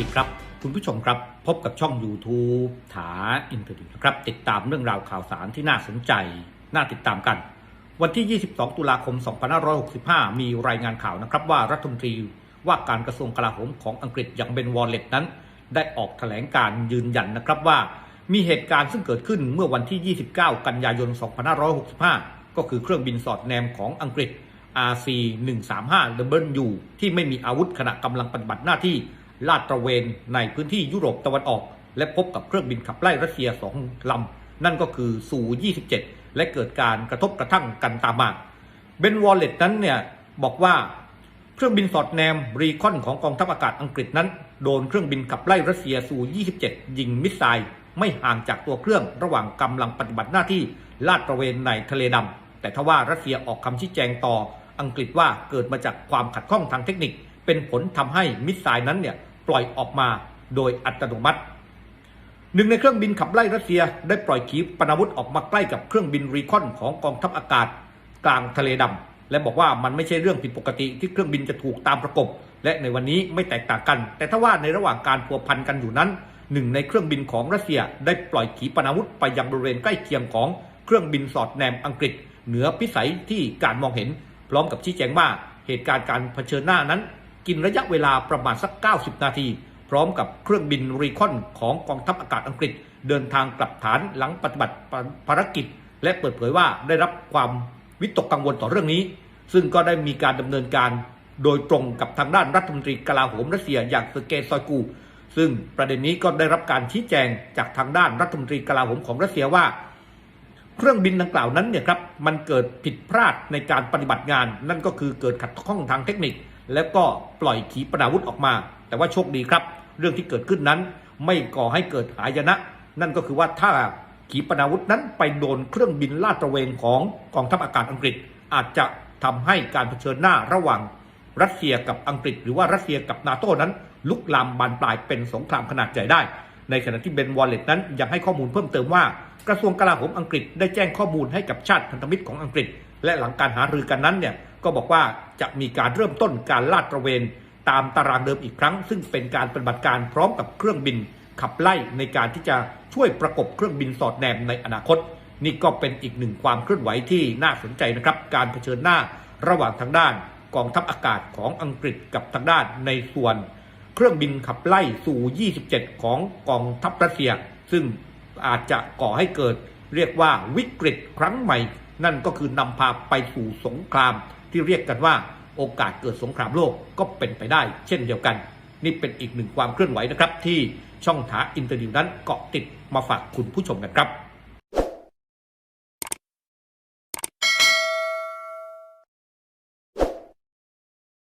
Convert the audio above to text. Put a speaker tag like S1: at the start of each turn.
S1: ดีครับ คุณผู้ชมครับ พบกับช่อง YouTube ถาอินเทอร์ดิวนะครับ ติดตามเรื่องราวข่าวสารที่น่าสนใจ น่าติดตามกัน วันที่ 22 ตุลาคม 2565 มีรายงานข่าวนะครับว่ารัฐมนตรีว่าการกระทรวงกลาโหมของอังกฤษอย่างเบนวอลเลตนั้น ได้ออกแถลงการยืนยันนะครับว่า มีเหตุการณ์ซึ่งเกิดขึ้นเมื่อวันที่ 29 กันยายน 2565 ก็คือเครื่องบินสอดแนมของอังกฤษ RC 135 W ที่ไม่มีอาวุธขณะกำลังปฏิบัติหน้าที่ ลาดตระเวนในพื้นที่ยุโรปตะวันออก และพบกับเครื่องบินขับไล่รัสเซียสองลำ นั่นก็คือซู27 และเกิดการกระทบกระทั่งกันตามมาเบนวอลเลตนั้นเนี่ยบอกว่าเครื่องบินสอดแนมรีคอนของกองทัพอากาศอังกฤษนั้น โดนเครื่องบินขับไล่รัสเซียซู27 ยิงมิสไซล์ไม่ห่างจากตัวเครื่องระหว่างกำลังปฏิบัติหน้าที่ลาดตระเวนในทะเลดำแต่ทว่ารัสเซียออกคำชี้แจงต่ออังกฤษว่าเกิดมาจากความขัดข้องทางเทคนิค เป็นผลทำให้มิสไซล์นั้นเนี่ยปล่อยออกมาโดยอัตโนมัติ หนึ่งในเครื่องบินขับไล่รัสเซียได้ปล่อยขีปนาวุธออกมาใกล้กับเครื่องบินรีคอนของกองทัพอากาศกลางทะเลดำและบอกว่ามันไม่ใช่เรื่องผิดปกติที่เครื่องบินจะถูกตามประกบ และในวันนี้ไม่แตกต่างกัน แต่ถ้าว่าในระหว่างการพัวพันกันอยู่นั้นหนึ่งในเครื่องบินของรัสเซียได้ปล่อยขีปนาวุธไปยังบริเวณใกล้เคียงของเครื่องบินสอดแนมอังกฤษ เหนือพิสัยที่การมองเห็น พร้อมกับชี้แจงว่าเหตุการณ์การเผชิญหน้านั้น กินระยะเวลาประมาณสัก 90 นาที พร้อมกับเครื่องบินรีคอนของกองทัพอากาศอังกฤษ เดินทางกลับฐานหลังปฏิบัติภารกิจ และเปิดเผยว่าได้รับความวิตกกังวลต่อเรื่องนี้ ซึ่งก็ได้มีการดำเนินการโดยตรงกับทางด้านรัฐมนตรีกลาโหมรัสเซียอย่างเซอร์เกย์ซอยกู ซึ่งประเด็นนี้ก็ได้รับการชี้แจงจากทางด้านรัฐมนตรีกลาโหมของรัสเซียว่า เครื่องบินดังกล่าวนั้นเนี่ยครับมันเกิดผิดพลาดในการปฏิบัติงาน นั่นก็คือเกิดขัดข้องทางเทคนิค แล้วก็ปล่อยขีปนาวุธออกมา แต่ว่าโชคดีครับ เรื่องที่เกิดขึ้นนั้น ไม่ก่อให้เกิดหายนะ นั่นก็คือว่าถ้าขีปนาวุธนั้นไปโดนเครื่องบินลาดตระเวนของกองทัพอากาศอังกฤษ อาจจะทำให้การเผชิญหน้าระหว่างรัสเซียกับอังกฤษ หรือว่ารัสเซียกับนาโต้นั้น ลุกลามบานปลายเป็นสงครามขนาดใหญ่ได้ ในขณะที่เบนวอลเลตนั้นยังให้ข้อมูลเพิ่มเติมว่า กระทรวงกลาโหมอังกฤษได้แจ้งข้อมูลให้กับชาติพันธมิตรของอังกฤษ และหลังการหารือกันนั้นเนี่ย ก็บอกว่าจะมีการเริ่มต้นการลาดตระเวน ตามตารางเดิมอีกครั้ง ซึ่งเป็นการปฏิบัติการพร้อมกับเครื่องบิน ขับไล่ในการที่จะช่วยประกบเครื่องบินสอดแนมในอนาคต นี่ก็เป็นอีกหนึ่งความเคลื่อนไหวที่น่าสนใจนะครับ การเผชิญหน้าระหว่างทางด้าน กองทัพอากาศของอังกฤษกับทางด้านในส่วน เครื่องบินขับไล่สู่ 27 ของกองทัพรัสเซีย ซึ่งอาจจะก่อให้เกิดเรียกว่าวิกฤตครั้งใหม่ นั่นก็คือนำพาไปสู่สงครามที่เรียกกันว่าโอกาสเกิดสงครามโลกก็เป็นไปได้ เช่นเดียวกัน นี่เป็นอีกหนึ่งความเคลื่อนไหวนะครับ ที่ช่องถาอินเตอร์ดิวนั้นเกาะติดมาฝากคุณผู้ชมกันครับ